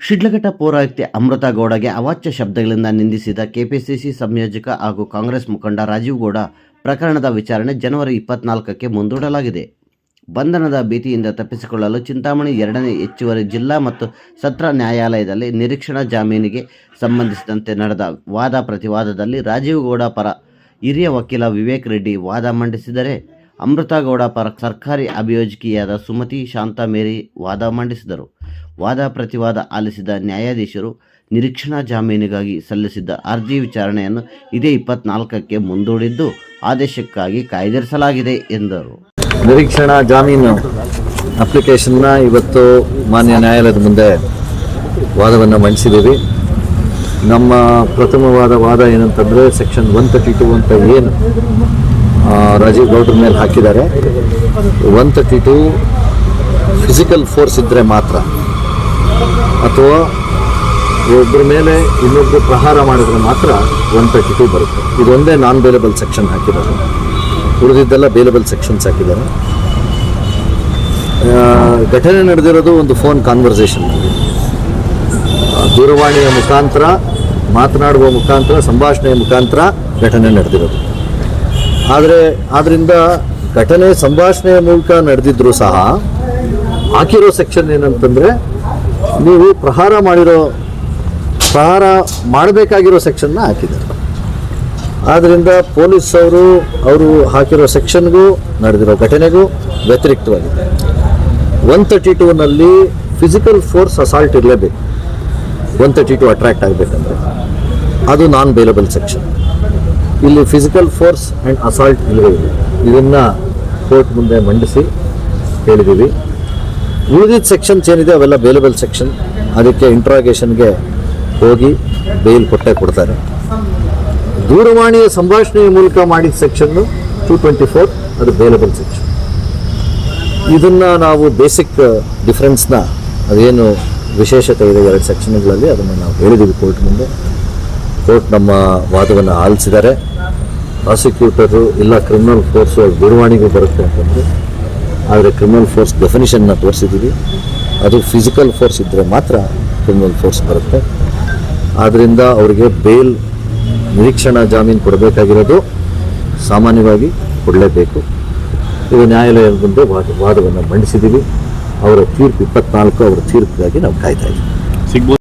ಶಿಡ್ಲಘಟ್ಟ ಪೌರಾಯುಕ್ತೆ ಅಮೃತ ಗೌಡಗೆ ಅವಾಚ್ಯ ಶಬ್ದಗಳಿಂದ ನಿಂದಿಸಿದ ಕೆಪಿಸಿಸಿ ಸಂಯೋಜಕ ಹಾಗೂ ಕಾಂಗ್ರೆಸ್ ಮುಖಂಡ ರಾಜೀವ್ ಗೌಡ ಪ್ರಕರಣದ ವಿಚಾರಣೆ ಜನವರಿ ಇಪ್ಪತ್ನಾಲ್ಕಕ್ಕೆ ಮುಂದೂಡಲಾಗಿದೆ. ಬಂಧನದ ಭೀತಿಯಿಂದ ತಪ್ಪಿಸಿಕೊಳ್ಳಲು ಚಿಂತಾಮಣಿ ಎರಡನೇ ಹೆಚ್ಚುವರಿ ಜಿಲ್ಲಾ ಮತ್ತು ಸತ್ರ ನ್ಯಾಯಾಲಯದಲ್ಲಿ ನಿರೀಕ್ಷಣಾ ಜಾಮೀನಿಗೆ ಸಂಬಂಧಿಸಿದಂತೆ ನಡೆದ ವಾದ ಪ್ರತಿವಾದದಲ್ಲಿ ರಾಜೀವ್ ಗೌಡ ಪರ ಹಿರಿಯ ವಕೀಲ ವಿವೇಕ್ ರೆಡ್ಡಿ ವಾದ ಮಂಡಿಸಿದರೆ ಅಮೃತ ಗೌಡ ಪರ ಸರ್ಕಾರಿ ಅಭಿಯೋಜಕಿಯಾದ ಸುಮತಿ ಶಾಂತಾ ಮೇರಿ ವಾದ ಮಂಡಿಸಿದರು. ವಾದ ಪ್ರತಿವಾದ ಆಲಿಸಿದ ನ್ಯಾಯಾಧೀಶರು ನಿರೀಕ್ಷಣಾ ಜಾಮೀನಿಗಾಗಿ ಸಲ್ಲಿಸಿದ್ದ ಅರ್ಜಿ ವಿಚಾರಣೆಯನ್ನು ಇದೇ ಇಪ್ಪತ್ನಾಲ್ಕಕ್ಕೆ ಮುಂದೂಡಿದ್ದು ಆದೇಶಕ್ಕಾಗಿ ಕಾಯ್ದಿರಿಸಲಾಗಿದೆ ಎಂದರು. ನಿರೀಕ್ಷಣಾ ಜಾಮೀನು ಅಪ್ಲಿಕೇಶನ್ನ ಇವತ್ತು ಮಾನ್ಯ ನ್ಯಾಯಾಲಯದ ಮುಂದೆ ವಾದವನ್ನು ಮಂಡಿಸಿದ್ದೀವಿ. ನಮ್ಮ ಪ್ರಥಮವಾದ ವಾದ ಏನಂತಂದರೆ ಸೆಕ್ಷನ್ ಒನ್ ತರ್ಟಿ ಟು ಅಂತ ಏನು ರಾಜೀವ್ ಗೌಡ್ರ ಮೇಲೆ ಹಾಕಿದ್ದಾರೆ. One thirty two physical force ಇದ್ದರೆ ಮಾತ್ರ ಅಥವಾ ಒಬ್ಬರ ಮೇಲೆ ಇನ್ನೊಬ್ಬರು ಪ್ರಹಾರ ಮಾಡಿದ್ರೆ ಮಾತ್ರ ಒನ್ ತರ್ಟಿ ಟು ಬರುತ್ತೆ. ಇದೊಂದೇ ನಾನ್ ಬೇಲೆಬಲ್ ಸೆಕ್ಷನ್ ಹಾಕಿದ್ದಾರೆ. ಉಳಿದಿದ್ದೆಲ್ಲ ಬೇಲೆಬಲ್ ಸೆಕ್ಷನ್ಸ್ ಹಾಕಿದ್ದಾರೆ. ಘಟನೆ ನಡೆದಿರೋದು ಒಂದು ಫೋನ್ ಕಾನ್ವರ್ಸೇಷನ್ ದೂರವಾಣಿಯ ಮುಖಾಂತರ, ಮಾತನಾಡುವ ಮುಖಾಂತರ, ಸಂಭಾಷಣೆಯ ಮುಖಾಂತರ ಘಟನೆ ನಡೆದಿರೋದು. ಆದರೆ ಆದ್ದರಿಂದ ಘಟನೆ, ಸಂಭಾಷಣೆಯ ಮೂಲಕ ನಡೆದಿದ್ದರೂ ಸಹ ಹಾಕಿರೋ ಸೆಕ್ಷನ್ ಏನಂತಂದರೆ ನೀವು ಪ್ರಹಾರ ಮಾಡಿರೋ, ಪ್ರಹಾರ ಮಾಡಬೇಕಾಗಿರೋ ಸೆಕ್ಷನ್ನ ಹಾಕಿದ್ದಾರೆ. ಆದ್ದರಿಂದ ಪೊಲೀಸ್ ಅವರು ಹಾಕಿರೋ ಸೆಕ್ಷನ್ಗೂ ನಡೆದಿರೋ ಘಟನೆಗೂ ವ್ಯತಿರಿಕ್ತವಾಗಿದೆ. ಒನ್ ತರ್ಟಿ ಟೂನಲ್ಲಿ ಫಿಸಿಕಲ್ ಫೋರ್ಸ್ ಅಸಾಲ್ಟ್ ಇರಲೇಬೇಕು. ಒನ್ ತರ್ಟಿ ಟು ಅಟ್ರಾಕ್ಟ್ ಆಗಬೇಕಂದ್ರೆ. ಅದು ನಾನ್ ಬೇಲಬಲ್ ಸೆಕ್ಷನ್ ಇಲ್ಲಿ ಫಿಸಿಕಲ್ ಫೋರ್ಸ್ ಆ್ಯಂಡ್ ಅಸಾಲ್ಟ್ ಇಲ್ಲ. ಇದನ್ನು ಕೋರ್ಟ್ ಮುಂದೆ ಮಂಡಿಸಿ ಹೇಳಿದ್ದೀವಿ. ಉಳಿದಿದ್ದ ಸೆಕ್ಷನ್ಸ್ ಏನಿದೆ ಅವೆಲ್ಲ ಬೇಲೆಬಲ್ ಸೆಕ್ಷನ್ ಅದಕ್ಕೆ ಇಂಟ್ರಾಗೇಷನ್ಗೆ ಹೋಗಿ ಬೇಲ್ ಕೊಟ್ಟೆ ಕೊಡ್ತಾರೆ. ದೂರವಾಣಿಯ ಸಂಭಾಷಣೆಯ ಮೂಲಕ ಮಾಡಿದ ಸೆಕ್ಷನ್ನು ಟೂ ಟ್ವೆಂಟಿ ಫೋರ್ ಅದು ಬೇಲೆಬಲ್ ಸೆಕ್ಷನ್ ಇದನ್ನು ನಾವು ಬೇಸಿಕ್ ಡಿಫ್ರೆನ್ಸ್ನ ಅದೇನು ವಿಶೇಷತೆ ಇದೆ ಎರಡು ಸೆಕ್ಷನ್ಗಳಲ್ಲಿ ಅದನ್ನು ನಾವು ಹೇಳಿದ್ದೀವಿ ಕೋರ್ಟ್ ಮುಂದೆ. ಕೋರ್ಟ್ ನಮ್ಮ ವಾದವನ್ನು ಆಲಿಸಿದ್ದಾರೆ. ಪ್ರಾಸಿಕ್ಯೂಟರು ಇಲ್ಲ ಕ್ರಿಮಿನಲ್ ಫೋರ್ಸು ದೂರವಾಣಿಗೂ ಬರುತ್ತೆ ಅಂತಂದರೆ ಆದರೆ ಕ್ರಿಮಿನಲ್ ಫೋರ್ಸ್ ಡೆಫಿನಿಷನ್ನ ತೋರಿಸಿದ್ದೀವಿ ಅದು ಫಿಸಿಕಲ್ ಫೋರ್ಸ್ ಇದ್ದರೆ ಮಾತ್ರ ಕ್ರಿಮಿನಲ್ ಫೋರ್ಸ್ ಬರುತ್ತೆ. ಆದ್ದರಿಂದ ಅವರಿಗೆ ಬೇಲ್ ನಿರೀಕ್ಷಣಾ ಜಾಮೀನು ಕೊಡಬೇಕಾಗಿರೋದು ಸಾಮಾನ್ಯವಾಗಿ ಕೊಡಲೇಬೇಕು. ಇದು ನ್ಯಾಯಾಲಯದ ಮುಂದೆ ವಾದ, ವಾದವನ್ನು ಮಂಡಿಸಿದ್ದೀವಿ ಅವರ ತೀರ್ಪು ಇಪ್ಪತ್ನಾಲ್ಕು, ಅವರ ತೀರ್ಪಿಗಾಗಿ ನಾವು ಕಾಯ್ತಾ ಇದ್ದೀವಿ.